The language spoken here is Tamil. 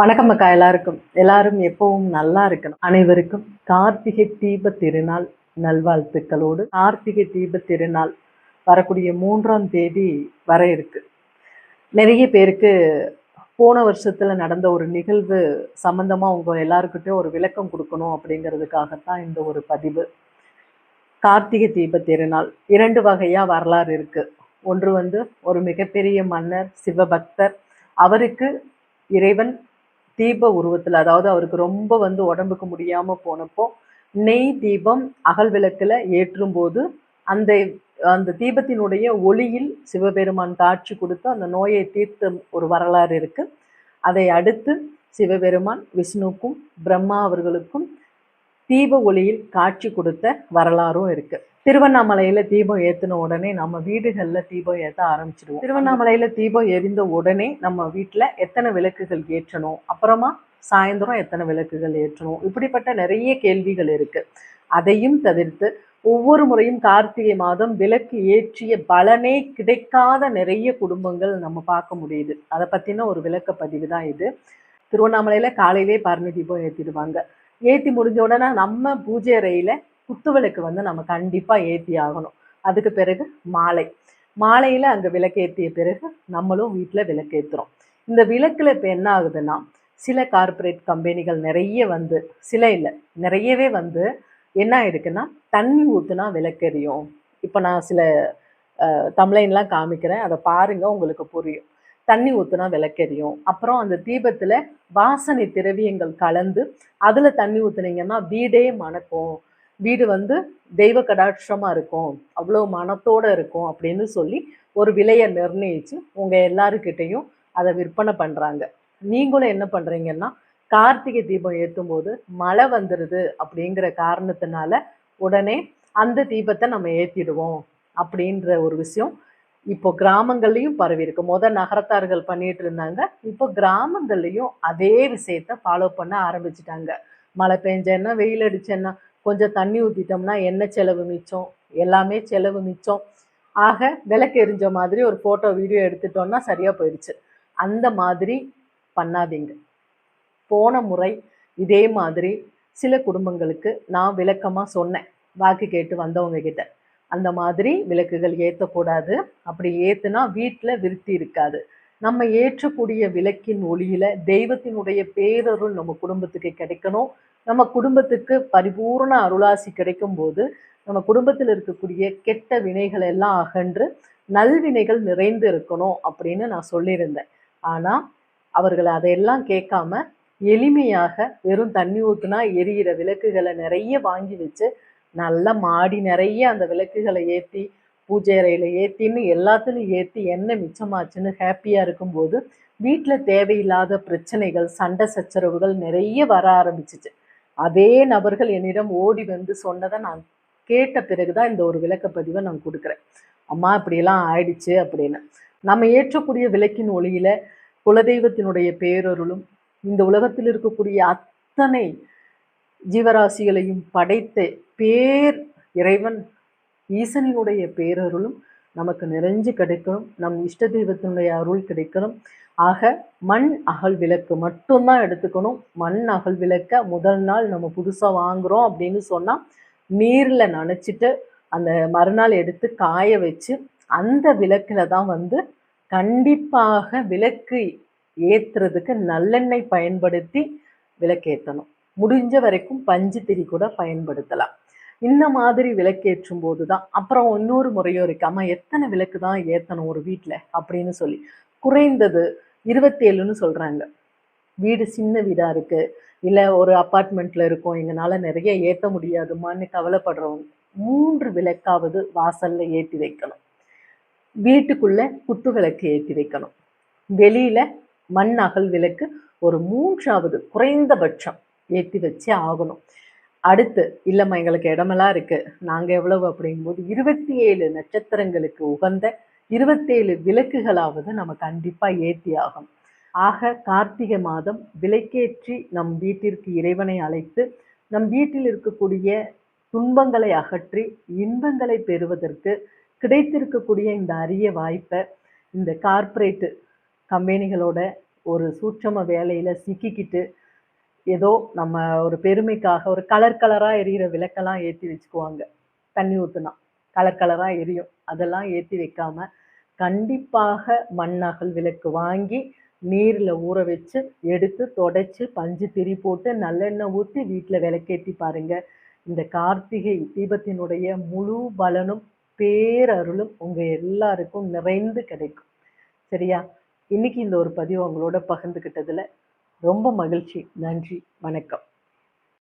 வணக்கம் அக்கா எல்லாருக்கும். எல்லாரும் எப்பவும் நல்லா இருக்கணும். அனைவருக்கும் கார்த்திகை தீப திருநாள் நல்வாழ்த்துக்களோடு கார்த்திகை தீப திருநாள் வரக்கூடிய மூன்றாம் தேதி வர இருக்கு. நிறைய பேருக்கு போன வருஷத்துல நடந்த ஒரு நிகழ்வு சம்பந்தமா உங்க எல்லாருக்கிட்டையும் ஒரு விளக்கம் கொடுக்கணும் அப்படிங்கிறதுக்காகத்தான் இந்த ஒரு பதிவு. கார்த்திகை தீப திருநாள் இரண்டு வகையா வரலாறு இருக்கு. ஒன்று வந்து ஒரு மிகப்பெரிய மன்னர் சிவபக்தர். அவருக்கு இறைவன் தீப உருவத்தில் அதாவது அவருக்கு ரொம்ப வந்து உடம்புக்கு முடியாமல் போனப்போ நெய் தீபம் அகல் விளக்கில் ஏற்றும் போது அந்த அந்த தீபத்தினுடைய ஒளியில் சிவபெருமான் காட்சி கொடுத்து அந்த நோயை தீர்த்த ஒரு வரலாறு இருக்குது அதை அடுத்து சிவபெருமான் விஷ்ணுக்கும் பிரம்மா அவர்களுக்கும் தீப ஒளியில் காட்சி கொடுத்த வரலாறும் இருக்குது திருவண்ணாமலையில் தீபம் ஏற்றின உடனே நம்ம வீடுகளில் தீபம் ஏற்ற ஆரம்பிச்சிடுவோம். திருவண்ணாமலையில் தீபம் எரிந்த உடனே நம்ம வீட்டில் எத்தனை விளக்குகள் ஏற்றணும்? அப்புறமா சாயந்தரம் எத்தனை விளக்குகள் ஏற்றணும்? இப்படிப்பட்ட நிறைய கேள்விகள் இருக்குது அதையும் தவிர்த்து ஒவ்வொரு முறையும் கார்த்திகை மாதம் விளக்கு ஏற்றிய பலனே கிடைக்காத நிறைய குடும்பங்கள் நம்ம பார்க்க முடியுது. அதை பற்றின ஒரு விளக்க பதிவு தான் இது. திருவண்ணாமலையில் காலையிலே பரணி தீபம் ஏற்றிடுவாங்க ஏற்றி முடிஞ்ச உடனே நம்ம பூஜை அறையில் குத்து விளக்கு வந்து நம்ம கண்டிப்பாக ஏற்றி ஆகணும். அதுக்கு பிறகு மாலை. மாலையில் அங்கே விளக்கேற்றிய பிறகு நம்மளும் வீட்டில் விளக்கேற்றுறோம் இந்த விளக்கில் இப்போ என்ன ஆகுதுன்னா சில கார்ப்பரேட் கம்பெனிகள் நிறைய வந்து சில இல்லை நிறையவே வந்து என்ன ஆயிருக்குன்னா தண்ணி ஊற்றுனா விளக்கெரியும் இப்போ நான் சில தம்ளைன்லாம் காமிக்கிறேன். அதை பாருங்கள் உங்களுக்கு புரியும். தண்ணி ஊற்றுனா விளக்கெரியும் அப்புறம் அந்த தீபத்தில் வாசனை திரவியங்கள் கலந்து அதில் தண்ணி ஊற்றுனீங்கன்னா வீடே மணக்கும். வீடு வந்து தெய்வ கடாட்சமாக இருக்கும். அவ்வளோ மனத்தோடு இருக்கும் அப்படின்னு சொல்லி ஒரு விலையை நிர்ணயித்து உங்கள் எல்லாருக்கிட்டேயும் அதை விற்பனை பண்ணுறாங்க நீங்களும் என்ன பண்ணுறீங்கன்னா கார்த்திகை தீபம் ஏற்றும் போது மழை வந்துடுது அப்படிங்கிற காரணத்தினால உடனே அந்த தீபத்தை நம்ம ஏற்றிடுவோம் அப்படின்ற ஒரு விஷயம் இப்போ கிராமங்கள்லையும் பரவி இருக்கு. முத நகரத்தார்கள் பண்ணிட்டு இருந்தாங்க. இப்போ கிராமங்கள்லையும் அதே விஷயத்த ஃபாலோ பண்ண ஆரம்பிச்சிட்டாங்க. மழை பெஞ்சேன்னா வெயில் அடிச்சேன்னா கொஞ்சம் தண்ணி ஊற்றிட்டோம்னா என்ன செலவு மிச்சம் எல்லாமே செலவு மிச்சம். ஆக விளக்கு எரிஞ்ச மாதிரி ஒரு ஃபோட்டோ வீடியோ எடுத்துட்டோம்னா சரியாக போயிடுச்சு. அந்த மாதிரி பண்ணாதீங்க. போன முறை இதே மாதிரி சில குடும்பங்களுக்கு நான் விளக்கமாக சொன்னேன். வாக்கு கேட்டு வந்தவங்க கிட்ட அந்த மாதிரி விளக்குகள் ஏற்றக்கூடாது அப்படி ஏற்றுனா வீட்டில் விருத்தி இருக்காது. நம்ம ஏற்றக்கூடிய விளக்கின் ஒளியில தெய்வத்தினுடைய பேரருள் நம்ம குடும்பத்துக்கு கிடைக்கணும். நம்ம குடும்பத்துக்கு பரிபூர்ண அருளாசி கிடைக்கும் போது நம்ம குடும்பத்தில் இருக்கக்கூடிய கெட்ட வினைகள் எல்லாம் அகன்று நல்வினைகள் நிறைந்து இருக்கணும் அப்படின்னு நான் சொல்லியிருந்தேன். ஆனா அவர்கள் அதையெல்லாம் கேட்காம எளிமையாக வெறும் தண்ணி ஊத்துனா எரியிற விளக்குகளை நிறைய வாங்கி வச்சு நல்லா மாடி நிறைய அந்த விளக்குகளை ஏற்றி பூஜை அறையில் ஏற்றின்னு எல்லாத்துலையும் ஏற்றி என்ன மிச்சமாச்சுன்னு ஹாப்பியாக இருக்கும்போது வீட்டில் தேவையில்லாத பிரச்சனைகள் சண்டை சச்சரவுகள் நிறைய வர ஆரம்பிச்சிச்சு. அதே நபர்கள் என்னிடம் ஓடி வந்து சொன்னதை நான் கேட்ட பிறகுதான் இந்த ஒரு விளக்கப்பதிவை நான் கொடுக்குறேன். அம்மா இப்படியெல்லாம் ஆயிடுச்சு அப்படின்னு. நம்ம ஏற்றக்கூடிய விளக்கின் ஒளியில குலதெய்வத்தினுடைய பேரருளும் இந்த உலகத்தில் இருக்கக்கூடிய அத்தனை ஜீவராசிகளையும் படைத்த பேர் இறைவன் ஈசனினுடைய பேரருளும் நமக்கு நிறைஞ்சு கிடைக்கணும். நம் இஷ்ட தெய்வத்தினுடைய அருள் கிடைக்கணும். ஆக மண் அகல் விளக்கு மட்டும்தான் எடுத்துக்கணும். மண் அகல் விளக்க முதல் நாள் நம்ம புதுசாக வாங்குகிறோம் அப்படின்னு சொன்னால் நீரில் நனைச்சிட்டு அந்த மறுநாள் எடுத்து காய வச்சு அந்த விளக்கில் தான் வந்து கண்டிப்பாக விளக்கு ஏற்றுறதுக்கு நல்லெண்ணெய் பயன்படுத்தி விளக்கேற்றணும் முடிஞ்ச வரைக்கும் பஞ்சு திரி கூட பயன்படுத்தலாம். இந்த மாதிரி விளக்கேற்றும் போது தான் அப்புறம் இன்னொரு முறையும் இருக்கு. அம்மா எத்தனை விளக்கு தான் ஏற்றணும் ஒரு வீட்டில் அப்படின்னு சொல்லி. குறைந்தது இருபத்தேழுன்னு சொல்கிறாங்க வீடு சின்ன வீடாக இருக்குது இல்லை ஒரு அப்பார்ட்மெண்ட்டில் இருக்கோம். எங்களால் நிறைய ஏற்ற முடியாதுமான்னு கவலைப்படுறவங்க மூன்று விளக்காவது வாசலில் ஏற்றி வைக்கணும். வீட்டுக்குள்ளே குத்து விளக்கு ஏற்றி வைக்கணும். வெளியில் மண் அகல் விளக்கு ஒரு மூன்றாவது குறைந்தபட்சம் ஏற்றி வச்சே ஆகணும். அடுத்து இல்லைம்மா எங்களுக்கு இடமெல்லாம் இருக்குது நாங்கள் எவ்வளவு அப்படிங்கும்போது இருபத்தி ஏழு நட்சத்திரங்களுக்கு உகந்த இருபத்தேழு விளக்குகளாவது நம்ம கண்டிப்பாக ஏற்றி ஆகும் ஆக கார்த்திகை மாதம் விளக்கேற்றி நம் வீட்டிற்கு இறைவனை அழைத்து நம் வீட்டில் இருக்கக்கூடிய துன்பங்களை அகற்றி இன்பங்களை பெறுவதற்கு கிடைத்திருக்கக்கூடிய இந்த அரிய வாய்ப்பை இந்த கார்ப்பரேட்டு கம்பெனிகளோட ஒரு சூட்சம வேலையில் சிக்கிக்கிட்டு ஏதோ நம்ம ஒரு பெருமைக்காக ஒரு கலர் கலராக எரியிற விளக்கெல்லாம் ஏற்றி வச்சுக்குவாங்க. தண்ணி ஊற்றுனா கலர் கலராக எரியும். அதெல்லாம் ஏற்றி வைக்காம கண்டிப்பாக மண்ணகல் விளக்கு வாங்கி நீரில் ஊற வச்சு எடுத்து தொடச்சி பஞ்சு திரி போட்டு நல்லெண்ணெய் ஊற்றி வீட்டில் விளக்கேத்தி பாருங்க. இந்த கார்த்திகை தீபத்தினுடைய முழு பலனும் பேரருளும் உங்கள் எல்லாருக்கும் நிறைந்து கிடைக்கும். சரியா? இன்னைக்கு இந்த ஒரு பதிவு உங்களோட பகிர்ந்துக்கிட்டதில் ரொம்ப மகிழ்ச்சி. நன்றி. வணக்கம்.